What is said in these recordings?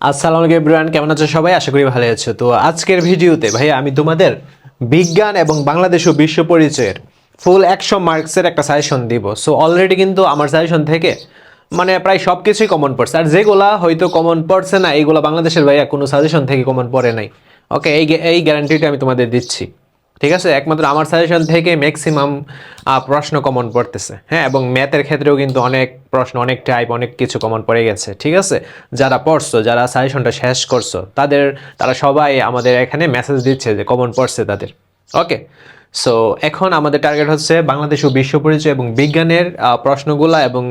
আসসালামু আলাইকুম কেমন আছো সবাই? আশা করি ভালো আছো। তো আজকের ভিডিওতে ভাই আমি তোমাদের বিজ্ঞান এবং বাংলাদেশ ও বিশ্ব পরিচয়ের ফুল একশো মার্কসের একটা সাজেশন দিব। সো অলরেডি কিন্তু আমার সাজেশন থেকে মানে প্রায় সব কিছুই কমন পড়ছে আর যেগুলা হয়তো কমন পড়ছে না, এইগুলো বাংলাদেশের ভাইয়া কোনো সাজেশন থেকে কমন পড়ে নাই। ওকে এই এই গ্যারান্টিটা আমি তোমাদের দিচ্ছি। ঠিক আছে? একমাত্র আমার সাজেশন থেকে ম্যাক্সিমাম প্রশ্ন কমন পড়তেছে। হ্যাঁ এবং ম্যাথের ক্ষেত্রেও কিন্তু অনেক প্রশ্ন, অনেক টাইপ অনেক কিছু কমন পড়ে গেছে, ঠিক আছে? যারা পড়ছো, যারা সাজেশনটা শেষ করছ, তাদের, তারা সবাই আমাদের এখানে মেসেজ দিচ্ছে যে কমন পড়ছে তাদের। ওকে সো এখন আমাদের টার্গেট হচ্ছে বাংলাদেশ ও বিশ্ব পরিচয় এবং বিজ্ঞানের প্রশ্নগুলা এবং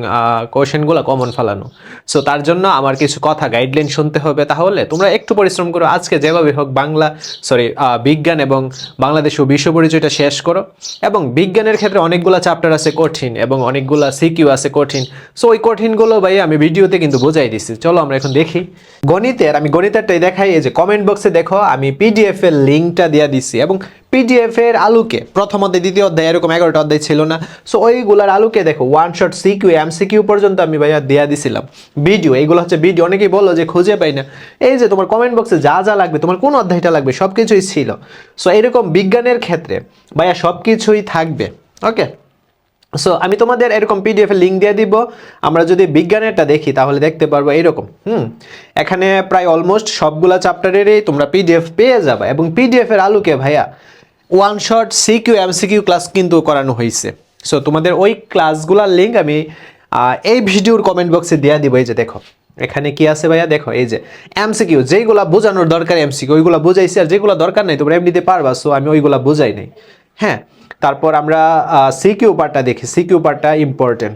কোয়েশনগুলো কমন ফেলানো। সো তার জন্য আমার কিছু কথা গাইডলাইন শুনতে হবে তাহলে। তোমরা একটু পরিশ্রম করো, আজকে যেভাবে হোক বাংলা সরি বিজ্ঞান এবং বাংলাদেশ ও বিশ্ব পরিচয়টা শেষ করো। এবং বিজ্ঞানের ক্ষেত্রে অনেকগুলো চ্যাপ্টার আছে কঠিন এবং অনেকগুলো সিকিউ আছে কঠিন। সো ওই কঠিনগুলো ভাই আমি ভিডিওতে কিন্তু বোঝাই দিচ্ছি চলো আমরা এখন দেখি। গণিতের, আমি গণিতেরটাই দেখাই, এই যে কমেন্ট বক্সে দেখো, আমি পিডিএফ এর লিঙ্কটা দিয়ে দিচ্ছি এবং পিডিএফ এর আলুকে প্রথম অধ্যায়, দ্বিতীয় অধ্যায় এরকম এগারোটা অধ্যায় ছিল না। সো ওইগুলার আলুকে দেখো ওয়ান শট সিকিউ এমসিকিউ পর্যন্ত আমি ভাইয়া দেয়া দিছিলাম। ভিডিও এইগুলো হচ্ছে ভিডিও অনেকেই বলল যে খুঁজে পাই না। এই যে তোমার কমেন্ট বক্সে যা যা লাগবে, তোমার কোন অধ্যায়টা লাগবে সব কিছুই ছিল। সো এরকম বিজ্ঞানের ক্ষেত্রে ভাইয়া সব কিছুই থাকবে ওকে সো আমি তোমাদের এরকম পিডিএফ লিঙ্ক দিয়ে দিব। আমরা যদি বিজ্ঞানেরটা দেখি, তাহলে দেখতে পারব এরকম হুম? এখানে প্রায় অলমোস্ট সবগুলা চ্যাপ্টারেরই তোমরা পিডিএফ পেয়ে যাবে এবং পিডিএফ এর আলুকে ভাইয়া one shot CQ MCQ class কিন্তু করানো হয়েছে। সো তোমাদের ওই ক্লাসগুলোর লিঙ্ক আমি এই ভিডিওর কমেন্ট বক্সে দেওয়া দিব। এই যে দেখো, এখানে কি আছে ভাইয়া? দেখো, এই যে এমসিকিউ যেইগুলা বোঝানোর দরকার এম এমসিকিউ ওইগুলা বুঝাইছি আর যেগুলো দরকার নেই, তোমরা এমনিতে পারবা সো আমি ওইগুলা বুঝাই নাই। হ্যাঁ তারপর আমরা সিকিউ পার্টটা দেখি। সিকিউ পার্টটা ইম্পর্টেন্ট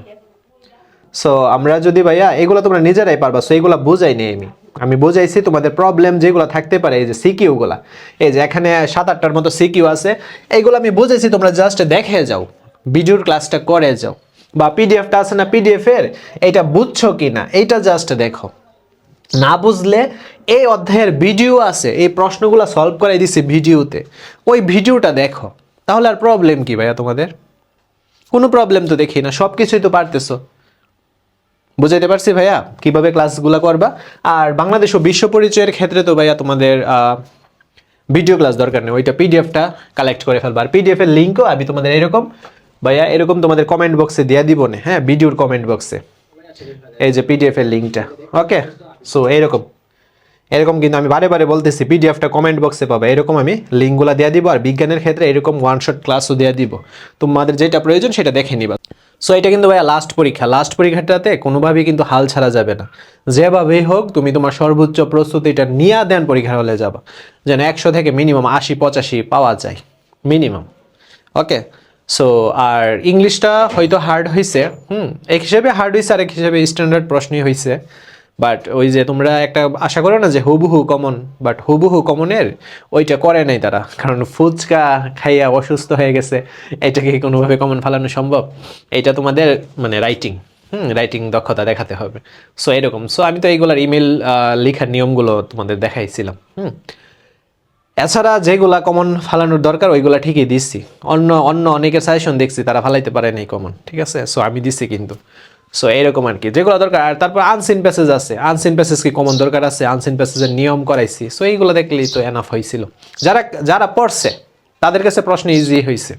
সো আমরা যদি ভাইয়া, এগুলো তোমরা নিজেরাই পারবা সো এইগুলো বোঝাই নেই আমি। আমি বোঝাইছি তোমাদের প্রবলেম যেগুলো থাকতে পারে, এই যে সিকিউগুলা এই যে এখানে সাত আটটার মতো সিকিউ আছে, এইগুলো আমি বুঝাইছি, তোমরা জাস্ট দেখে যাও ভিডিওর ক্লাসটা করে যাও। বা পিডিএফটা আছে না পিডিএফ এর এইটা বুঝছ কি না এইটা জাস্ট দেখো। না বুঝলে এই অধ্যায়ের ভিডিও আছে, এই প্রশ্নগুলো সলভ করে দিছি ভিডিওতে ওই ভিডিওটা দেখো, তাহলে আর প্রবলেম কি ভাইয়া তোমাদের? কোনো প্রবলেম তো দেখি না সব কিছুই তো পারতেছো। বুঝাইতে পারছি ভাইয়া? কীভাবে ক্লাসগুলো করবা? আর বাংলাদেশ ও বিশ্ব পরিচয়ের ক্ষেত্রে তো ভাইয়া তোমাদের ভিডিও ক্লাস দরকার নেই, ওইটা পিডিএফটা কালেক্ট করে ফেলবা। আর পিডিএফ এর লিঙ্কও আমি তোমাদের এরকম, ভাইয়া এরকম তোমাদের কমেন্ট বক্সে দিয়ে দিব না হ্যাঁ? ভিডিওর কমেন্ট বক্সে এই যে পিডিএফ এর লিঙ্কটা ওকে সো এইরকম এরকম কিন্তু আমি বারে বারে বলতেছি পিডিএফটা কমেন্ট বক্সে পাবে। এরকম আমি লিঙ্কগুলো দিয়ে দিব, আর বিজ্ঞানের ক্ষেত্রে এরকম ওয়ান শট ক্লাসও দিয়ে দিব। তোমাদের যেটা প্রয়োজন সেটা দেখে নিবা। সো এটা কিন্তু ভাইয়া লাস্ট পরীক্ষা। লাস্ট পরীক্ষাটাতে কোনোভাবেই কিন্তু হাল ছাড়া যাবে না। যেভাবেই হোক, তুমি তোমার সর্বোচ্চ প্রস্তুতিটা নিয়ে দেন পরীক্ষার হলে যাবা। যেন একশো থেকে মিনিমাম আশি, পঁচাশি পাওয়া যায়। মিনিমাম ওকে সো আর ইংলিশটা হয়তো হার্ড হয়েছে হুম, এক হিসেবে হার্ড হয়েছে আর এক হিসেবে স্ট্যান্ডার্ড প্রশ্নই হয়েছে বাট ওই যে তোমরা একটা আশা করো না যে হুবহু কমন বাট হুবহু কমনের ওইটা করে নাই তারা। কারণ ফুচকা খাইয়া অসুস্থ হয়ে গেছে, এটাকে কোনোভাবে কমন ফালানো সম্ভব? এটা তোমাদের মানে রাইটিং হুম রাইটিং দক্ষতা দেখাতে হবে। সো এরকম। সো আমি তো এইগুলার ইমেল লেখার নিয়মগুলো তোমাদের দেখাইছিলাম, হুম। এছাড়া যেগুলা কমন ফালানোর দরকার, ওইগুলা ঠিকই দিচ্ছি। অন্য অন্য অনেকের সাজেশন দেখছি, তারা ফালাইতে পারে নাই কমন ঠিক আছে? সো আমি দিচ্ছি কিন্তু। সো এরকম আর কি। যেগুলো দরকার, আর তারপর আনসিন প্যাসেজ আছে। আনসিন প্যাসেজ কি কমন দরকার আছে? আনসিন প্যাসেজের নিয়ম করাইছি। সো এইগুলো দেখলেই তো এনাফ হয়েছিল যারা যারা পড়ছে, তাদের কাছে প্রশ্ন ইজি হয়েছে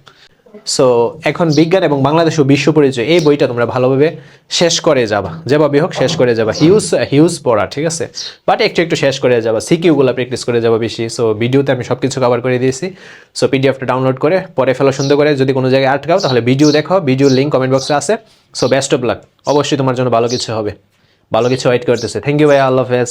সো এখন বিজ্ঞান এবং বাংলাদেশ ও বিশ্ব পরিচয়, এই বইটা তোমরা ভালোভাবে শেষ করে যাবা। যেভাবে হোক শেষ করে যাবা। হিউজ হিউজ পড়া, ঠিক আছে? বাট একটু একটু শেষ করে যাবা। সিকিউগুলো প্র্যাকটিস করে যাবা বেশি। সো ভিডিওতে আমি সব কিছু কভার করে দিয়েছি। সো পিডিএফটা ডাউনলোড করে, পরে ফেলো সুন্দর করে। যদি কোনো জায়গায় আটকাও, তাহলে ভিডিও দেখো। ভিডিওর লিঙ্ক কমেন্ট বক্সে আছে। সো বেস্ট অফ লাক অবশ্যই তোমার জন্য ভালো কিছু হবে। ভালো কিছু ওয়েট করতেছে। থ্যাংক ইউ ভাই আল্লাহ হাফেজ।